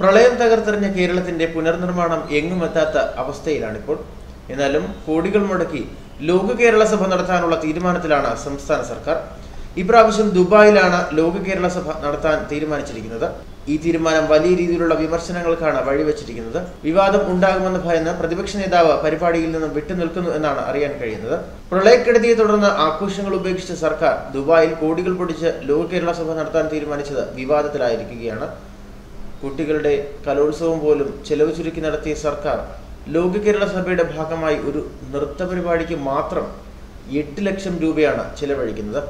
പ്രളയം തകർത്തെറിഞ്ഞ കേരളത്തിന്റെ പുനർനിർമ്മാണം എങ്ങുമെത്താത്ത അവസ്ഥയിലാണിപ്പോൾ. എന്നാലും കോടികൾ മുടക്കി ലോക കേരള സഭ നടത്താനുള്ള തീരുമാനത്തിലാണ് സംസ്ഥാന സർക്കാർ. ഇപ്രാവശ്യം ദുബായിലാണ് ലോക കേരള സഭ നടത്താൻ തീരുമാനിച്ചിരിക്കുന്നത്. ഈ തീരുമാനം വലിയ രീതിയിലുള്ള വിമർശനങ്ങൾക്കാണ് വഴിവെച്ചിരിക്കുന്നത്. വിവാദം ഉണ്ടാകുമെന്ന് ഭയന്ന് പ്രതിപക്ഷ നേതാവ് പരിപാടിയിൽ നിന്നും വിട്ടുനിൽക്കുന്നു എന്നാണ് അറിയാൻ കഴിയുന്നത്. പ്രളയക്കെടുതിയെ തുടർന്ന് ആഘോഷങ്ങൾ ഉപേക്ഷിച്ച സർക്കാർ ദുബായിൽ കോടികൾ പൊടിച്ച് ലോക കേരള സഭ നടത്താൻ തീരുമാനിച്ചത് വിവാദത്തിലായിരിക്കുകയാണ്. കുട്ടികളുടെ കലോത്സവം പോലും ചെലവ് ചുരുക്കി നടത്തിയ സർക്കാർ ലോക കേരള സഭയുടെ ഭാഗമായി ഒരു നൃത്ത പരിപാടിക്ക് മാത്രം എട്ട് ലക്ഷം രൂപയാണ് ചെലവഴിക്കുന്നത്.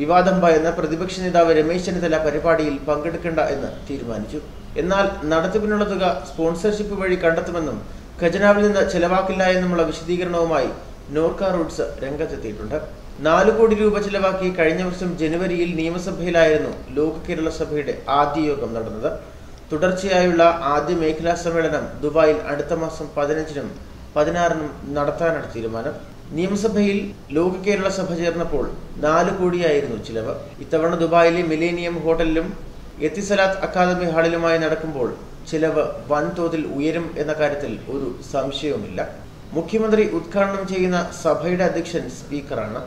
വിവാദം ഭയന്ന് പ്രതിപക്ഷ നേതാവ് രമേശ് ചെന്നിത്തല പരിപാടിയിൽ പങ്കെടുക്കേണ്ട എന്ന് തീരുമാനിച്ചു. എന്നാൽ നടത്തിപ്പിനുള്ള തുക സ്പോൺസർഷിപ്പ് വഴി കണ്ടെത്തുമെന്നും ഖജനാവിൽ നിന്ന് ചെലവാക്കില്ല എന്നുമുള്ള വിശദീകരണവുമായി നോർക്ക റൂട്ട്സ് രംഗത്തെത്തിയിട്ടുണ്ട്. നാല് കോടി രൂപ ചെലവാക്കി കഴിഞ്ഞ വർഷം ജനുവരിയിൽ നിയമസഭയിലായിരുന്നു ലോക കേരള സഭയുടെ ആദ്യ യോഗം നടന്നത്. തുടർച്ചയായുള്ള ആദ്യ മേഖലാ സമ്മേളനം ദുബായിൽ അടുത്ത മാസം പതിനഞ്ചിനും പതിനാറിനും നടത്താനാണ് തീരുമാനം. നിയമസഭയിൽ ലോക കേരള സഭ ചേർന്നപ്പോൾ നാല് കോടിയായിരുന്നു ചിലവ്. ഇത്തവണ ദുബായിലെ മിലേനിയം ഹോട്ടലിലും എത്തിസലാത്ത് അക്കാദമി ഹാളിലുമായി നടക്കുമ്പോൾ ചിലവ് വൻതോതിൽ ഉയരും എന്ന കാര്യത്തിൽ ഒരു സംശയവുമില്ല. മുഖ്യമന്ത്രി ഉദ്ഘാടനം ചെയ്യുന്ന സഭയുടെ അധ്യക്ഷൻ സ്പീക്കറാണ്.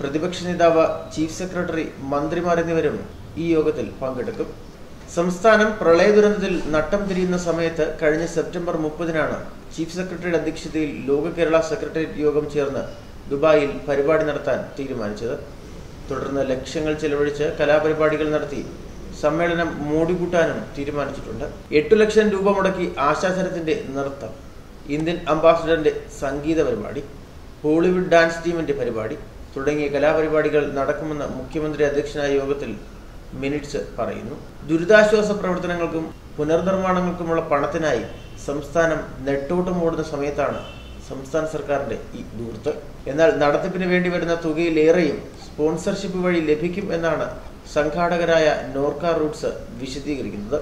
പ്രതിപക്ഷ നേതാവ് ചീഫ് സെക്രട്ടറി മന്ത്രിമാർ എന്നിവരും ഈ യോഗത്തിൽ പങ്കെടുക്കും. സംസ്ഥാനം പ്രളയ ദുരന്തത്തിൽ നട്ടം തിരിയുന്ന സമയത്ത് കഴിഞ്ഞ സെപ്റ്റംബർ മുപ്പതിനാണ് ചീഫ് സെക്രട്ടറിയുടെ അധ്യക്ഷതയിൽ ലോക കേരള സെക്രട്ടേറിയറ്റ് യോഗം ചേർന്ന് ദുബായിൽ പരിപാടി നടത്താൻ തീരുമാനിച്ചത്. തുടർന്ന് ലക്ഷ്യങ്ങൾ ചെലവഴിച്ച് കലാപരിപാടികൾ നടത്തി സമ്മേളനം മൂടിക്കൂട്ടാനും തീരുമാനിച്ചിട്ടുണ്ട്. എട്ടു ലക്ഷം രൂപ മുടക്കി ആശാസനത്തിന്റെ നൃത്തം ഇന്ത്യൻ അംബാസിഡറിന്റെ സംഗീത പരിപാടി ഹോളിവുഡ് ഡാൻസ് ടീമിന്റെ പരിപാടി തുടങ്ങിയ കലാപരിപാടികൾ നടക്കുമെന്ന് മുഖ്യമന്ത്രി അധ്യക്ഷനായ യോഗത്തിൽ മിനിറ്റ്സ് പറയുന്നു. ദുരിതാശ്വാസ പ്രവർത്തനങ്ങൾക്കും പുനർനിർമ്മാണങ്ങൾക്കുമുള്ള പണത്തിനായി സംസ്ഥാനം നെട്ടോട്ടം ഓടുന്ന സമയത്താണ് സംസ്ഥാന സർക്കാരിന്റെ ഈ ദൂർത്ത് എന്നാൽ നടത്തിപ്പിന് വേണ്ടി വരുന്ന തുകയിലേറെയും സ്പോൺസർഷിപ്പ് വഴി ലഭിക്കും എന്നാണ് സംഘാടകരായ നോർക്ക റൂട്ട്സ് വിശദീകരിക്കുന്നത്.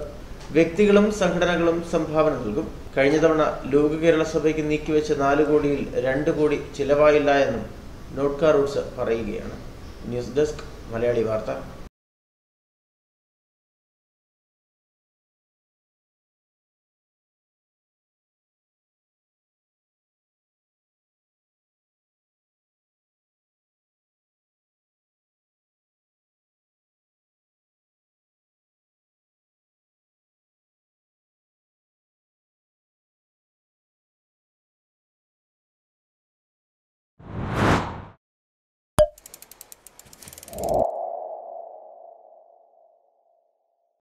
വ്യക്തികളും സംഘടനകളും സംഭാവന നൽകും. കഴിഞ്ഞ തവണ ലോക കേരള സഭയ്ക്ക് നീക്കിവെച്ച നാല് കോടിയിൽ രണ്ട് കോടി ചിലവായില്ല എന്നും നോർക്ക റൂട്ട്സ് പറയുകയാണ്. ന്യൂസ് ഡെസ്ക് മലയാളി വാർത്ത. you